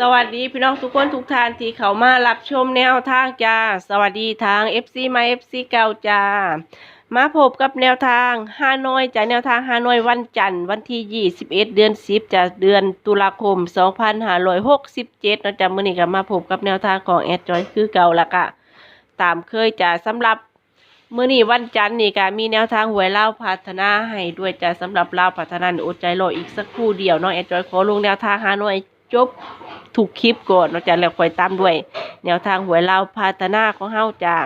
สวัสดีพี่น้องทุกคนทุกท่านที่เขามารับชมแนวทางจ้า สวัสดีทาง FC มา FC เก่าจ้า มาพบกับแนวทางฮานอยจากแนวทางฮานอยวันจันทร์วันที่ 21 เดือน 10จากเดือนตุลาคม 2567นะจ๊ะมื้อนี้ก็มาพบกับแนวทางของแอดจอยคือเก่าละกะ ตามเคยจ้าสำหรับมื้อนี้วันจันทร์นี่ก็มีแนวทางหวยเล่าพัฒนาให้ด้วยจ้าสำหรับเล่าพัฒนาอดใจรออีกสักครู่เดียวเนาะแอดจอยขอลงแนวทางฮานอย จบถูกคลิปก่อนเนาะจ้ะแล้วคอยตามด้วย แนวทางหวยลาวพัฒนาของเฮาจ้า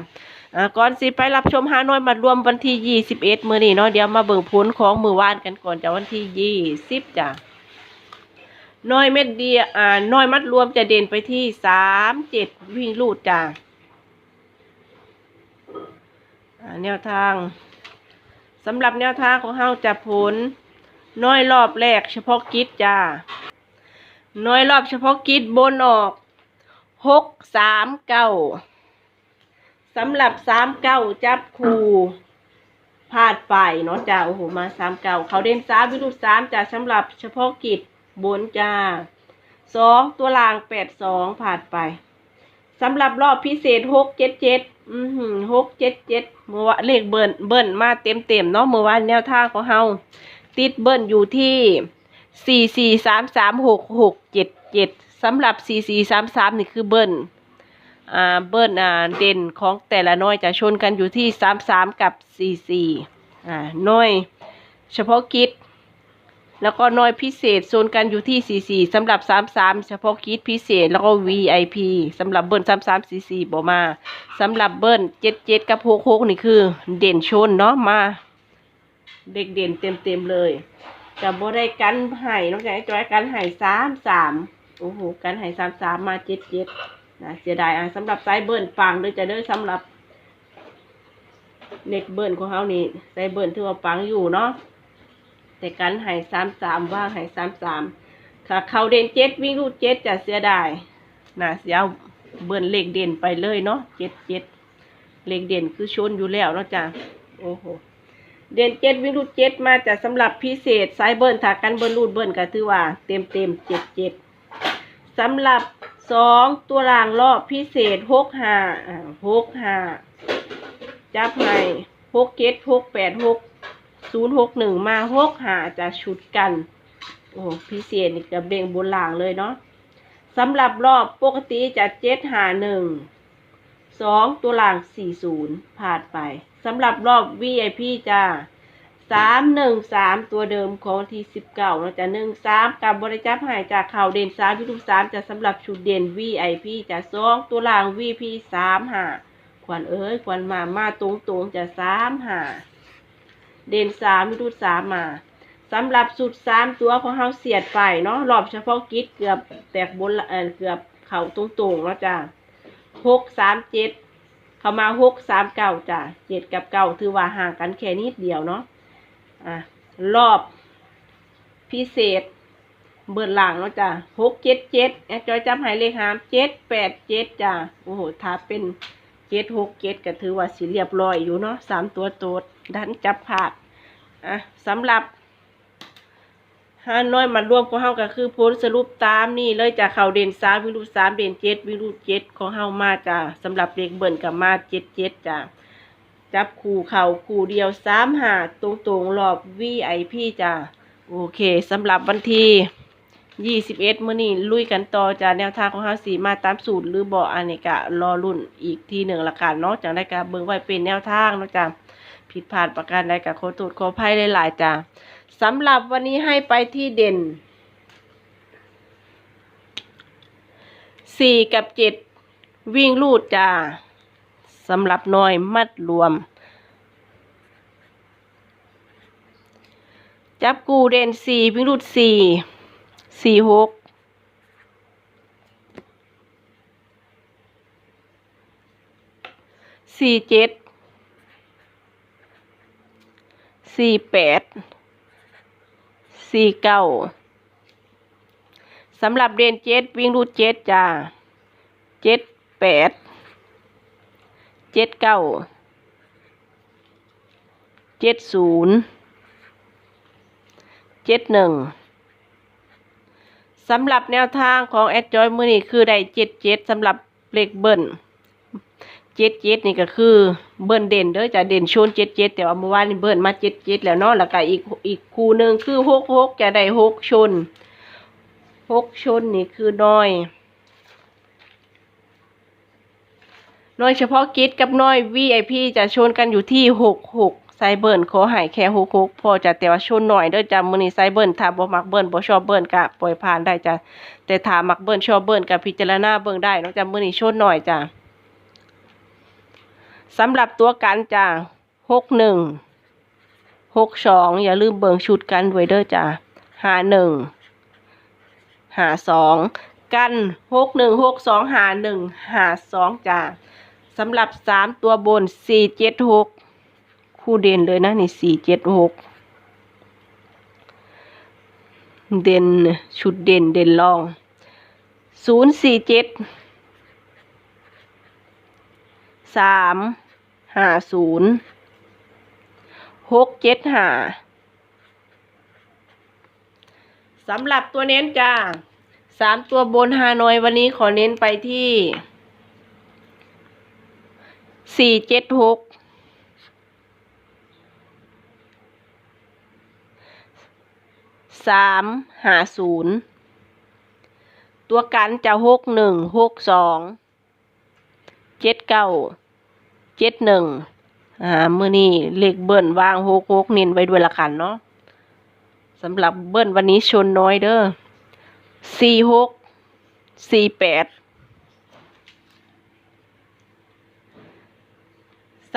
ก่อนสิไปรับชมฮานอยมารวมวันที่ 21 มื้อนี้เนาะเดี๋ยวมาเบิ่งผลของมือวานกันก่อนจ้ะวันที่ 20จ้ะน้อยเม็ดเดียวอ่าน้อยมัดรวมจะเด่นไปที่ 37 วิ่งลูดจ้ะอ่าแนวทางสำหรับแนวทางของเฮาจะผลน้อยรอบแรกเฉพาะกิจจ้า น้อยรอบเฉพาะกิจบนออกหกสามเก้าสำหรับสามเก้าจับคูพลาดไปเนาะจ้าโอ้โหมาสามเก้าเขาเด่นสามวิรุษสามจ้าสำหรับเฉพาะกิจบนจ้าสองตัวล่างแปดสองผ่านไปสำหรับรอบพิเศษหกเจ็ดเจ็ดอือหือหกเจ็ดเจ็ดเมื่อวานเลขเบิ้ลเบิ้ลมาเต็มเต็มเนาะเมื่อวานแนวท่าของเฮาติดเบิ้ลอยู่ที่ สี่สี่สามสามหกหกเจ็ดเจ็ดสำหรับสี่สี่สามสามนี่คือเบิ้ลอ่าเบิ้ลอ่าเด่นของแต่ละน้อยจะชนกันอยู่ที่สามสามกับสี่สี่อ่าน้อยเฉพาะกิจแล้วก็น้อยพิเศษโซนกันอยู่ที่สี่สี่สำหรับสามสามเฉพาะกิจพิเศษแล้วก็ VIP สำหรับเบิ้ลสามสามสี่สี่บอกมาสำหรับเบิ้ลเจ็ดเจ็ดกับหกหกนี่คือ เด่นชนเนาะมา เด็กเด่นเต็มเต็มๆเลย จะบ่ได้กันไห้นอกจากไอ้จอยกันไห้สามสามโอ้โหกันไห้สามสามมาเจ็ดเจ็ดนะเสียดายอะสำหรับไซเบิร์นปังเลยจะเด้อสำหรับเน็ตเบิร์นของเขานี่ไซเบิร์นถือว่าปังอยู่เนาะแต่กันไห้สามสามว่างไห้สามสามค่ะเขาเด่นเจ็ดวิ่งรูดเจ็ดจะเสียดายนะเสียเอาเบิร์นเลขเด่นไปเลยเนาะเจ็ดเจ็ดเลขเด่นคือชนอยู่แล้วเนาะจ้ะโอ้โห เดือนเจ็ดวิ่งรูดเจ็ดมาจากสำหรับพิเศษสายเบิร์นถากันเบิร์นรูดเบิร์นก็ถือว่าเต็มเต็มเจ็ดเจ็ดสำหรับสองตัวรางรอบพิเศษหกห้าหกห้าจับให้หกเจ็ดหกแปดหกศูนย์หกหนึ่งมาหกห้าจะชุดกันโอ้พิเศษนี่จะเบ่งบนหลางเลยเนาะสำหรับรอบปกติจะเจ็ดหาหนึ่งสองตัวหลังสี่ศูนย์ผ่านไป สำหรับรอบ VIP จ้าสามหนึ่งสามตัวเดิมของที่สิบเก้าเราจะหนึ่งสามกับบริจับหายจากข่าวเด่นสามพิทุสามจะสำหรับชุดเด่น VIP จะสองตัวหลัง VP สามหาขวัญเอ้ยขวัญมามาตรงตรงจะสามหาเด่นสามพิทุสามมาสำหรับสุดสามตัวของเฮาเสียดไปเนาะรอบเฉพาะกิจเกือบแตกบนเออเกือบเข่าตรงตรงๆแล้วจ้าหกสามเจ็ด เข้ามาหกสามเก้าจ้ะเจ็ดกับเก้าถือว่าห่างกันแค่นิดเดียวเนาะอะรอบพิเศษ เบิดหลังเนาะจ้ะหกเจ็ดเจ็ดแอจอยจำหายเลขหามเจ็ดแปดเจ็ดจ้ะโอ้โหถ้าเป็นเจ็ดหกเจ็ดก็ถือว่าสิเรียบร้อยอยู่เนาะสามตัวโตดดันจับขาดอะสำหรับ ห้าน้อยมันรวมของเฮาก็คือผลสรุปตามนี่เลยจากเขาเด่นสามวิรุสามเด่นเจ็ดวิรุเจ็ดของเฮามาจ้ะสำหรับเด็กเบิ่นกับมาเจ็ดเจ็ดจ้ะจับคู่เข่าคู่เดียวสามหาตรงตรงรอบ VIP จ้ะโอเคสำหรับวันที่ยี่สิบเอ็ดมื้อนี้ลุยกันต่อจ้ะแนวทางของเฮาสีมาตามสูตรหรือบ่อันนี้กะรอรุ่นอีกทีหนึ่งละกันเนาะจังได้กะเบิ่งไว้เป็นแนวทางเนาะจ้ะผิดพลาดประการใดกะขอโทษขอภัยหลายๆจ้ะ สำหรับวันนี้ให้ไปที่เด่นสี่กับเจ็ดวิ่งลูดจ้าสำหรับน้อยมัดรวม จับกูเด่นสี่วิ่งลูดสี่สี่หกสี่เจ็ดสี่แปด สี่เก้าสำหรับเดนเจ็ดวิ่งรูดเจ็ดจ้าเจ็ดแปดเจ็ดเก้าเจ็ดศูนย์เจ็ดหนึ่งสำหรับแนวทางของแอดจอยมือนี่คือได้เจ็ดเจ็ดสำหรับเลขเบิ้ล เจ็ดเจ็ดนี่ก็คือเบิ้ลเด่นเด้อจะเด่นชนเจ็ดเจ็ดแต่ว่าเมื่อวานนี่เบิ้ลมาเจ็ดเจ็ดแล้วเนาะแล้วก็อีกอีกคู่หนึ่งคือหกหกจะได้หกชนหกชนนี่คือน้อยน้อยเฉพาะกิจกับน้อย VIP จะชนกันอยู่ที่หกหกไซเบิร์นขอหายแค่หกหกพอจะแต่ว่าชนหน่อยเด้อจ้ะมือนี้ไซเบิร์นถ้าบ่มักเบิร์นบ่ชอบเบิร์นก็ปล่อยผ่านได้จ้ะแต่ถ้ามักเบิร์นชอบเบิร์นก็พิจารณาเบิ่งได้เนาะจ้ะมือนี้ชนหน่อยจ้ะ สำหรับตัวกันจ้ะหกหนึ่งหกสองอย่าลืมเบิ่งชุดกันไว้เด้อจ้ะห้าหนึ่งหาสองกันหกหนึ่งหกสองหาหนึ่งหาสองจ้ะสำหรับสามตัวบนสี่เจ็ดหกคู่เด่นเลยนะนี่สี่เจ็ดหกเด่นชุดเด่นเด่นรองศูนย์สี่เจ็ดสาม ห้าศูนย์หกเจ็ดห้าสำหรับตัวเน้นจ้าสามตัวบนฮานอยวันนี้ขอเน้นไปที่สี่เจ็ดหกสามห้าศูนย์ตัวกันจะหกหนึ่งหกสองเจ็ดเก้า เจ็ดหนึ่งอ่ามือนี้เลขเบิ้ลวางหกหกเน้นไว้ด้วยละกันเนาะสำหรับเบิ้ลวันนี้ชนน้อยเด้อสี่หกสี่แปด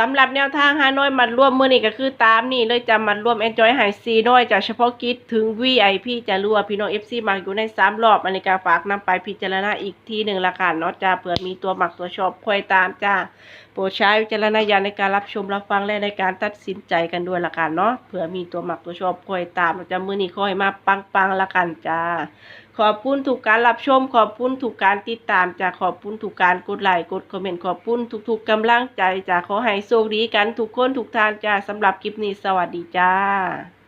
สำหรับแนวทางฮานอยมัดร่วมมือนี่ก็คือตามนี่เลยจะมัดร่วม Enjoy หายซีน้อยจากเฉพาะกิจถึง VIP จะรู้ว่าพี่น้อง FC มักอยู่ในสามรอบอันนี้ก็ฝากนำไปพิจารณาอีกทีหนึ่งละกันเนาะจ้าเผื่อมีตัวหมักตัวชอบคอยตามจ้าโปรดใช้วิจารณญาณในการรับชมรับฟังและในการตัดสินใจกันด้วยละกันเนาะเผื่อมีตัวหมักตัวชอบคอยตามจะมือนี้คอยมาปังๆละกันจ้าขอบคุณทุกการรับชม ขอบคุณทุกการติดตามจากขอบคุณทุกการกดไลค์กดคอมเมนต์ขอบคุณทุกๆกำลังใจจากขอให้โชคดีกันทุกคนทุกทานจ้าสำหรับคลิปนี้สวัสดีจ้า